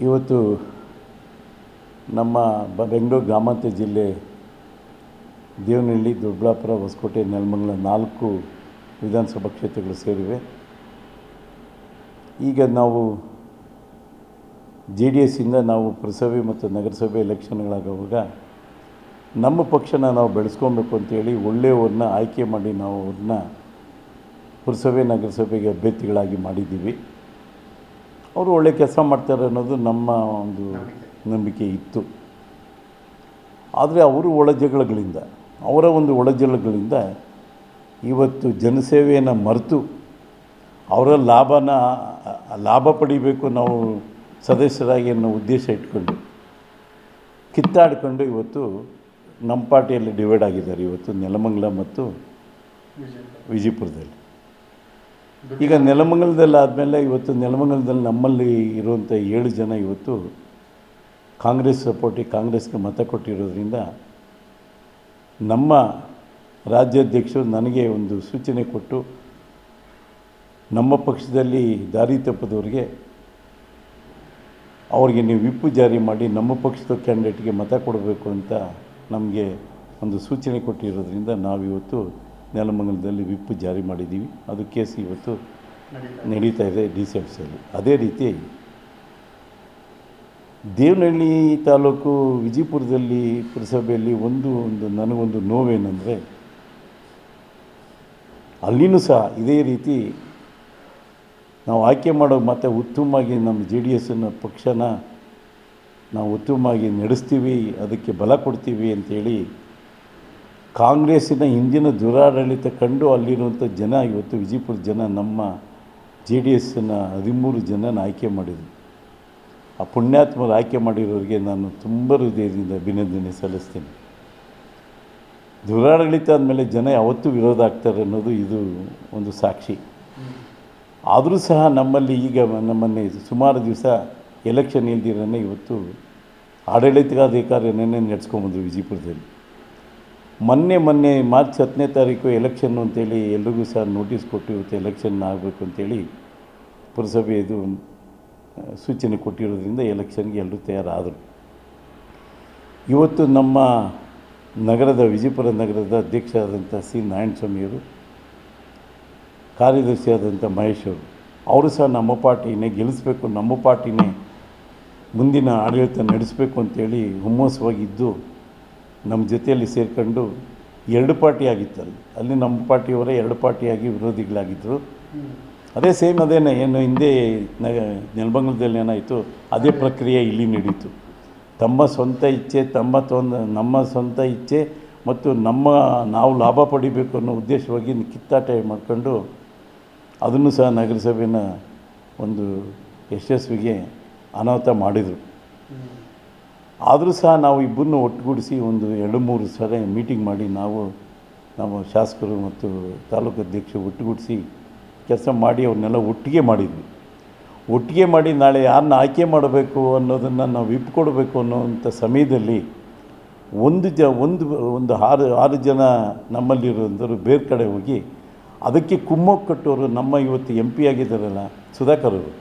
ಇವತ್ತು ನಮ್ಮ ಬೆಂಗಳೂರು ಗ್ರಾಮಾಂತರ ಜಿಲ್ಲೆ ದೇವನಹಳ್ಳಿ, ದೊಡ್ಡಬಳ್ಳಾಪುರ, ಹೊಸಕೋಟೆ, ನೆಲಮಂಗಲ ನಾಲ್ಕು ವಿಧಾನಸಭಾ ಕ್ಷೇತ್ರಗಳು ಸೇರಿವೆ. ಈಗ ನಾವು ಜೆ ಡಿ ಎಸ್ಸಿಂದ ನಾವು ಪುರಸಭೆ ಮತ್ತು ನಗರಸಭೆ ಎಲೆಕ್ಷನ್ಗಳಾಗುವಾಗ ನಮ್ಮ ಪಕ್ಷನ ನಾವು ಬೆಳೆಸ್ಕೊಬೇಕು ಅಂತೇಳಿ ಒಳ್ಳೆಯವ್ರನ್ನ ಆಯ್ಕೆ ಮಾಡಿ ನಾವು ಅವ್ರನ್ನ ಪುರಸಭೆ, ನಗರಸಭೆಗೆ ಅಭ್ಯರ್ಥಿಗಳಾಗಿ ಮಾಡಿದ್ದೀವಿ. ಅವರು ಒಳ್ಳೆ ಕೆಲಸ ಮಾಡ್ತಾರೆ ಅನ್ನೋದು ನಮ್ಮ ಒಂದು ನಂಬಿಕೆ ಇತ್ತು. ಆದರೆ ಅವರು ಒಳಜಗಳಗಳಿಂದ, ಅವರ ಒಂದು ಒಳಜಗಳಿಂದ ಇವತ್ತು ಜನಸೇವೆಯನ್ನು ಮರೆತು ಅವರ ಲಾಭನ, ಲಾಭ ಪಡಿಬೇಕು ನಾವು ಸದಸ್ಯರಾಗಿ ಅನ್ನೋ ಉದ್ದೇಶ ಇಟ್ಕೊಂಡು ಕಿತ್ತಾಡಿಕೊಂಡು ಇವತ್ತು ನಮ್ಮ ಪಾರ್ಟಿಯಲ್ಲಿ ಡಿವೈಡ್ ಆಗಿದ್ದಾರೆ. ಇವತ್ತು ನೆಲಮಂಗಲ ಮತ್ತು ವಿಜಯಪುರದಲ್ಲಿ. ಈಗ ನೆಲಮಂಗಲದಲ್ಲಿ ಆದಮೇಲೆ ಇವತ್ತು ನೆಲಮಂಗಲದಲ್ಲಿ ನಮ್ಮಲ್ಲಿ ಇರುವಂಥ ಏಳು ಜನ ಇವತ್ತು ಕಾಂಗ್ರೆಸ್ ಸಪೋರ್ಟಿಗೆ ಕಾಂಗ್ರೆಸ್ಗೆ ಮತ ಕೊಟ್ಟಿರೋದ್ರಿಂದ ನಮ್ಮ ರಾಜ್ಯಾಧ್ಯಕ್ಷರು ನನಗೆ ಒಂದು ಸೂಚನೆ ಕೊಟ್ಟು ನಮ್ಮ ಪಕ್ಷದಲ್ಲಿ ದಾರಿ ತಪ್ಪದವ್ರಿಗೆ ಅವ್ರಿಗೆ ನೀವು ವಿಪ್ಪು ಜಾರಿ ಮಾಡಿ ನಮ್ಮ ಪಕ್ಷದ ಕ್ಯಾಂಡಿಡೇಟ್ಗೆ ಮತ ಕೊಡಬೇಕು ಅಂತ ನಮಗೆ ಒಂದು ಸೂಚನೆ ಕೊಟ್ಟಿರೋದ್ರಿಂದ ನಾವಿವತ್ತು ನೆಲಮಂಗಲದಲ್ಲಿ ವಿಪ್ ಜಾರಿ ಮಾಡಿದ್ದೀವಿ. ಅದು ಕೇಸ್ ಇವತ್ತು ನಡೀತಾ ಇದೆ. ಡಿ ಸಿ ಆಫೀಸಲ್ಲಿ ಅದೇ ರೀತಿ ದೇವನಹಳ್ಳಿ ತಾಲೂಕು ವಿಜಯಪುರದಲ್ಲಿ ಪುರಸಭೆಯಲ್ಲಿ ಒಂದು ಒಂದು ನನಗೊಂದು ನೋವೇನೆಂದರೆ ಅಲ್ಲಿನೂ ಸಹ ಇದೇ ರೀತಿ ನಾವು ಆಯ್ಕೆ ಮಾಡೋ ಮತ್ತೆ ಉತ್ತಮವಾಗಿ ನಮ್ಮ ಜೆ ಡಿ ಎಸ್ನ ಪಕ್ಷನ ನಾವು ಉತ್ತಮವಾಗಿ ನಡೆಸ್ತೀವಿ ಅದಕ್ಕೆ ಬಲ ಕೊಡ್ತೀವಿ ಅಂಥೇಳಿ ಕಾಂಗ್ರೆಸ್ಸಿನ ಹಿಂದಿನ ದುರಾಡಳಿತ ಕಂಡು ಅಲ್ಲಿರುವಂಥ ಜನ ಇವತ್ತು ವಿಜಯಪುರ ಜನ ನಮ್ಮ ಜೆ ಡಿ ಎಸ್ಸನ್ನ ಹದಿಮೂರು ಜನನ ಆಯ್ಕೆ ಮಾಡಿದರು. ಆ ಪುಣ್ಯಾತ್ಮರು ಆಯ್ಕೆ ಮಾಡಿರೋರಿಗೆ ನಾನು ತುಂಬ ಹೃದಯದಿಂದ ಅಭಿನಂದನೆ ಸಲ್ಲಿಸ್ತೀನಿ. ದುರಾಡಳಿತ ಆದಮೇಲೆ ಜನ ಯಾವತ್ತೂ ವಿರೋಧ ಆಗ್ತಾರೆ ಅನ್ನೋದು ಇದು ಒಂದು ಸಾಕ್ಷಿ. ಆದರೂ ಸಹ ನಮ್ಮಲ್ಲಿ ಈಗ ನಮ್ಮನ್ನೇ ಸುಮಾರು ದಿವಸ ಎಲೆಕ್ಷನ್ ಇಲ್ದಿರನೇ ಇವತ್ತು ಆಡಳಿತಾಧಿಕಾರಿಯನ್ನೇ ನಡೆಸ್ಕೊಂಬಂದರು ವಿಜಯಪುರದಲ್ಲಿ. ಮೊನ್ನೆ ಮೊನ್ನೆ ಮಾರ್ಚ್ ಹತ್ತನೇ ತಾರೀಕು ಎಲೆಕ್ಷನ್ನು ಅಂತೇಳಿ ಎಲ್ರಿಗೂ ಸಹ ನೋಟಿಸ್ ಕೊಟ್ಟು ಇವತ್ತು ಎಲೆಕ್ಷನ್ ಆಗಬೇಕು ಅಂತೇಳಿ ಪುರಸಭೆ ಇದು ಸೂಚನೆ ಕೊಟ್ಟಿರೋದ್ರಿಂದ ಎಲೆಕ್ಷನ್ಗೆ ಎಲ್ಲರೂ ತಯಾರಾದರು. ಇವತ್ತು ನಮ್ಮ ನಗರದ, ವಿಜಯಪುರ ನಗರದ ಅಧ್ಯಕ್ಷರಾದಂಥ ಸಿ. ನಾರಾಯಣಸ್ವಾಮಿಯವರು ಕಾರ್ಯದರ್ಶಿಯಾದಂಥ ಮಹೇಶ್ ಅವರು ಅವರು ಸಹ ನಮ್ಮ ಪಾರ್ಟಿನೇ ಗೆಲ್ಲಿಸ್ಬೇಕು, ನಮ್ಮ ಪಾರ್ಟಿನೇ ಮುಂದಿನ ಆಡಳಿತ ನಡೆಸಬೇಕು ಅಂತೇಳಿ ಹುಮ್ಮಸ್ವಾಗಿದ್ದು ನಮ್ಮ ಜೊತೆಯಲ್ಲಿ ಸೇರಿಕೊಂಡು ಎರಡು ಪಾರ್ಟಿ ಆಗಿತ್ತು ಅಲ್ಲಿ ನಮ್ಮ ಪಾರ್ಟಿಯವರೇ ಎರಡು ಪಾರ್ಟಿಯಾಗಿ ವಿರೋಧಿಗಳಾಗಿದ್ದರು. ಅದೇ ಸೇಮ್ ಅದೇನೆ ಏನು ಹಿಂದೆ ನೆಲಬಂಗಲದಲ್ಲಿ ಏನಾಯಿತು, ಅದೇ ಪ್ರಕ್ರಿಯೆ ಇಲ್ಲಿ ನಡೀತು. ತಮ್ಮ ಸ್ವಂತ ಇಚ್ಛೆ, ತಮ್ಮ ತೊಂದ ನಮ್ಮ ಸ್ವಂತ ಇಚ್ಛೆ ಮತ್ತು ನಮ್ಮ, ನಾವು ಲಾಭ ಪಡಿಬೇಕು ಅನ್ನೋ ಉದ್ದೇಶವಾಗಿ ಕಿತ್ತಾಟ ಮಾಡ್ಕೊಂಡು ಅದನ್ನು ಸಹ ನಗರಸಭೆನ ಒಂದು ಯಶಸ್ವಿಗೆ ಅನಾಹುತ ಮಾಡಿದರು. ಆದರೂ ಸಹ ನಾವು ಇಬ್ಬರನ್ನು ಒಟ್ಟುಗೂಡಿಸಿ ಒಂದು ಎರಡು ಮೂರು ಸಲ ಮೀಟಿಂಗ್ ಮಾಡಿ ನಾವು, ನಮ್ಮ ಶಾಸಕರು ಮತ್ತು ತಾಲೂಕು ಅಧ್ಯಕ್ಷರು ಒಟ್ಟುಗೂಡಿಸಿ ಕೆಲಸ ಮಾಡಿ ಅವ್ರನ್ನೆಲ್ಲ ಒಟ್ಟಿಗೆ ಮಾಡಿದ್ವಿ. ಒಟ್ಟಿಗೆ ಮಾಡಿ ನಾಳೆ ಯಾರನ್ನ ಆಯ್ಕೆ ಮಾಡಬೇಕು ಅನ್ನೋದನ್ನು ನಾವು ವಿಪ್ ಇಟ್ಕೊಡ್ಬೇಕು ಅನ್ನೋವಂಥ ಸಮಯದಲ್ಲಿ ಒಂದು ಜ, ಒಂದು ಒಂದು ಆರು ಆರು ಜನ ನಮ್ಮಲ್ಲಿರುವಂಥವ್ರು ಬೇರೆ ಕಡೆ ಹೋಗಿ ಅದಕ್ಕೆ ಕುಮ್ಮಕ್ಕು ಕಟ್ಟೋರು ನಮ್ಮ ಇವತ್ತು ಎಂ ಪಿ ಆಗಿದ್ದಾರಲ್ಲ ಸುಧಾಕರ್ ಅವರು.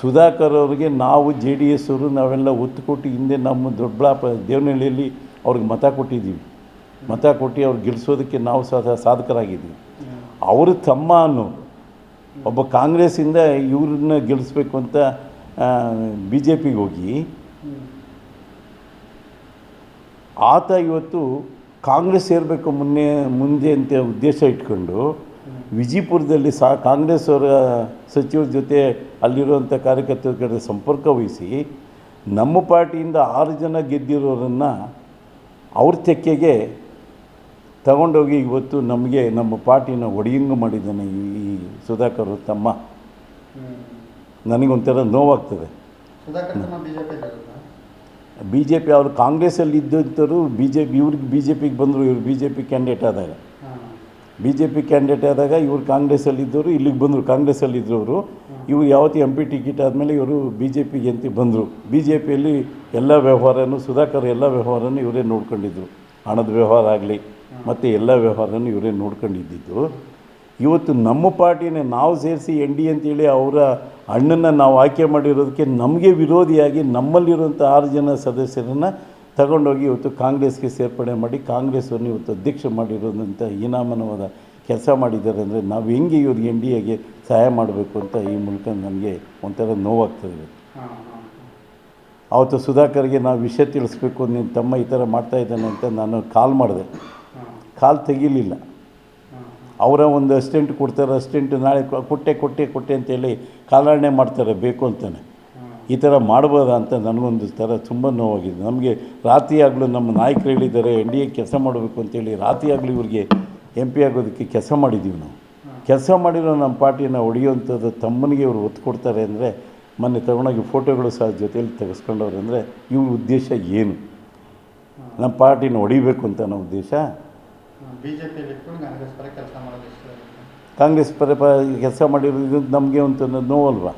ಸುಧಾಕರ್ ಅವರಿಗೆ ನಾವು ಜೆ ಡಿ ಎಸ್ ಅವರು ನಾವೆಲ್ಲ ಒತ್ತು ಕೊಟ್ಟು ಹಿಂದೆ ನಮ್ಮ ದೊಡ್ಡಬಳ್ಳಾಪುರ ದೇವನಹಳ್ಳಿಯಲ್ಲಿ ಅವ್ರಿಗೆ ಮತ ಕೊಟ್ಟಿದ್ದೀವಿ. ಮತ ಕೊಟ್ಟು ಅವ್ರು ಗೆಲ್ಲಿಸೋದಕ್ಕೆ ನಾವು ಸಹ ಸಾಧಕರಾಗಿದ್ದೀವಿ. ಅವರು ತಮ್ಮ ಅನ್ನು ಒಬ್ಬ ಕಾಂಗ್ರೆಸ್ಸಿಂದ ಇವ್ರನ್ನ ಗೆಲ್ಲಿಸ್ಬೇಕು ಅಂತ ಬಿ ಜೆ ಪಿಗೆ ಹೋಗಿ ಆತ ಇವತ್ತು ಕಾಂಗ್ರೆಸ್ ಸೇರಬೇಕು ಮುನ್ನೆ, ಮುಂದೆ ಅಂತ ಉದ್ದೇಶ ಇಟ್ಕೊಂಡು ವಿಜಯಪುರದಲ್ಲಿ ಸಾ ಕಾಂಗ್ರೆಸ್ ಅವರ ಸಚಿವರ ಜೊತೆ ಅಲ್ಲಿರುವಂಥ ಕಾರ್ಯಕರ್ತರ ಕಡೆ ಸಂಪರ್ಕ ವಹಿಸಿ ನಮ್ಮ ಪಾರ್ಟಿಯಿಂದ ಆರು ಜನ ಗೆದ್ದಿರೋರನ್ನು ಅವ್ರ ತೆಕ್ಕೆಗೆ ತಗೊಂಡೋಗಿ ಇವತ್ತು ನಮಗೆ ನಮ್ಮ ಪಾರ್ಟಿನ ಒಡೆಯಂಗ ಮಾಡಿದ್ದಾನೆ ಈ ಸುಧಾಕರ್ ತಮ್ಮ. ನನಗೊಂಥರ ನೋವಾಗ್ತದೆ. ಬಿ ಜೆ ಪಿ ಅವರು ಕಾಂಗ್ರೆಸ್ಸಲ್ಲಿ ಇದ್ದಂಥವ್ರು ಬಿ ಜೆ ಪಿ ಇವ್ರಿಗೆ ಬಿ ಜೆ ಪಿಗೆ ಬಂದರು ಇವರು ಬಿ ಜೆ ಪಿ ಕ್ಯಾಂಡಿಡೇಟ್ ಆದಾಗ. ಬಿ ಜೆ ಪಿ ಕ್ಯಾಂಡಿಡೇಟ್ ಆದಾಗ ಇವರು ಕಾಂಗ್ರೆಸ್ಸಲ್ಲಿದ್ದವರು, ಇಲ್ಲಿಗೆ ಬಂದರು ಕಾಂಗ್ರೆಸ್ಸಲ್ಲಿದ್ದವರು. ಇವರು ಯಾವತ್ತು ಎಂ ಪಿ ಟಿಕೆಟ್ ಆದಮೇಲೆ ಇವರು ಬಿ ಜೆ ಪಿಗೆ ಅಂತ ಬಂದರು. ಬಿ ಜೆ ಪಿಯಲ್ಲಿ ಎಲ್ಲ ವ್ಯವಹಾರನೂ, ಸುಧಾಕರ್ ಎಲ್ಲ ವ್ಯವಹಾರನೂ ಇವರೇ ನೋಡ್ಕೊಂಡಿದ್ರು. ಹಣದ ವ್ಯವಹಾರ ಆಗಲಿ, ಮತ್ತು ಎಲ್ಲ ವ್ಯವಹಾರನೂ ಇವರೇ ನೋಡ್ಕೊಂಡಿದ್ದಿದ್ದು. ಇವತ್ತು ನಮ್ಮ ಪಾರ್ಟಿನೇ ನಾವು ಸೇರಿಸಿ ಎನ್ ಡಿ ಅಂತೇಳಿ ಅವರ ಅಣ್ಣನ್ನು ನಾವು ಆಯ್ಕೆ ಮಾಡಿರೋದಕ್ಕೆ ನಮಗೆ ವಿರೋಧಿಯಾಗಿ ನಮ್ಮಲ್ಲಿರುವಂಥ ಆರು ಜನ ಸದಸ್ಯರನ್ನು ತಗೊಂಡೋಗಿ ಇವತ್ತು ಕಾಂಗ್ರೆಸ್ಗೆ ಸೇರ್ಪಡೆ ಮಾಡಿ ಕಾಂಗ್ರೆಸ್ಸನ್ನು ಇವತ್ತು ಅಧ್ಯಕ್ಷ ಮಾಡಿರೋದಂಥ ಹೀನಾಮನವಾದ ಕೆಲಸ ಮಾಡಿದ್ದಾರೆ ಅಂದರೆ ನಾವು ಹೆಂಗೆ ಇವ್ರಿಗೆ ಎನ್ ಡಿ ಎಗೆ ಸಹಾಯ ಮಾಡಬೇಕು ಅಂತ ಈ ಮೂಲಕ ನನಗೆ ಒಂಥರ ನೋವಾಗ್ತದೆ ಅವತ್ತು ಸುಧಾಕರ್ಗೆ ನಾವು ವಿಷಯ ತಿಳಿಸ್ಬೇಕು ನಿನ್ನ ತಮ್ಮ ಈ ಥರ ಮಾಡ್ತಾ ಇದ್ದಾನೆ ಅಂತ ನಾನು ಕಾಲ್ ಮಾಡಿದೆ. ಕಾಲ್ ತೆಗೀಲಿಲ್ಲ. ಅವರ ಒಂದು ಅಸ್ಟೆಂಟ್ ಕೊಡ್ತಾರೆ ಅಸ್ಟೆಂಟ್ ನಾಳೆ ಕೊಟ್ಟೆ ಕೊಟ್ಟೆ ಕೊಟ್ಟೆ ಅಂತೇಳಿ ಕಾಲಾಣೆ ಮಾಡ್ತಾರೆ, ಬೇಕು ಅಂತಾನೆ. ಈ ಥರ ಮಾಡ್ಬೋದಾ ಅಂತ ನನಗೊಂದು ಥರ ತುಂಬ ನೋವಾಗಿದೆ. ನಮಗೆ ರಾತ್ರಿ ಆಗಲೂ ನಮ್ಮ ನಾಯಕರು ಹೇಳಿದ್ದಾರೆ ಎನ್ ಡಿ ಎ ಕೆಲಸ ಮಾಡಬೇಕು ಅಂತೇಳಿ ರಾತ್ರಿ ಆಗಲೂ ಇವ್ರಿಗೆ ಎಂ ಪಿ ಆಗೋದಕ್ಕೆ ಕೆಲಸ ಮಾಡಿದ್ದೀವಿ ನಾವು. ಕೆಲಸ ಮಾಡಿರೋ ನಮ್ಮ ಪಾರ್ಟಿನ ಹೊಡೆಯುವಂಥದ್ದು ತಮ್ಮನಿಗೆ ಇವರು ಒತ್ತು ಕೊಡ್ತಾರೆ ಅಂದರೆ ಮೊನ್ನೆ ತಗೊಂಡೋಗಿ ಫೋಟೋಗಳು ಸಹ ಜೊತೆಯಲ್ಲಿ ತೆಗೆಸ್ಕೊಂಡವ್ರು ಅಂದರೆ ಇವ್ರ ಉದ್ದೇಶ ಏನು? ನಮ್ಮ ಪಾರ್ಟಿನ ಹೊಡಿಬೇಕು ಅಂತ ನಮ್ಮ ಉದ್ದೇಶ? ಕಾಂಗ್ರೆಸ್ ಪರ ಕೆಲಸ ಮಾಡಿರೋದು ನಮಗೆ ಒಂದು ನೋವಲ್ವಾ.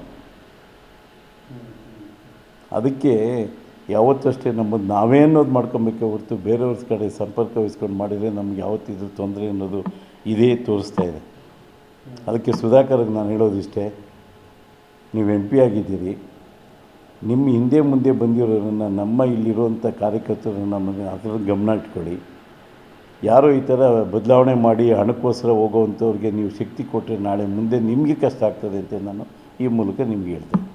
ಅದಕ್ಕೆ ಯಾವತ್ತಷ್ಟೇ ನಮ್ಮದು ನಾವೇ ಅನ್ನೋದು ಮಾಡ್ಕೊಬೇಕೆ ಹೊರತು ಬೇರೆಯವ್ರ ಕಡೆ ಸಂಪರ್ಕ ವಹಿಸ್ಕೊಂಡು ಮಾಡಿದರೆ ನಮ್ಗೆ ಯಾವತ್ತಿದ್ರು ತೊಂದರೆ ಅನ್ನೋದು ಇದೇ ತೋರಿಸ್ತಾ ಇದೆ. ಅದಕ್ಕೆ ಸುಧಾಕರ್ಗೆ ನಾನು ಹೇಳೋದಿಷ್ಟೇ ನೀವು ಎಂ ಪಿ ಆಗಿದ್ದೀರಿ, ನಿಮ್ಮ ಹಿಂದೆ ಮುಂದೆ ಬಂದಿರೋರನ್ನು, ನಮ್ಮ ಇಲ್ಲಿರುವಂಥ ಕಾರ್ಯಕರ್ತರನ್ನು ನಮಗೆ ಅದರ ಗಮನ ಇಟ್ಕೊಳ್ಳಿ. ಯಾರೋ ಈ ಥರ ಬದಲಾವಣೆ ಮಾಡಿ ಹಣಕ್ಕೋಸ್ಕರ ಹೋಗೋವಂಥವ್ರಿಗೆ ನೀವು ಶಕ್ತಿ ಕೊಟ್ಟರೆ ನಾಳೆ ಮುಂದೆ ನಿಮಗೆ ಕಷ್ಟ ಆಗ್ತದೆ ಅಂತ ನಾನು ಈ ಮೂಲಕ ನಿಮ್ಗೆ ಹೇಳ್ತೇನೆ.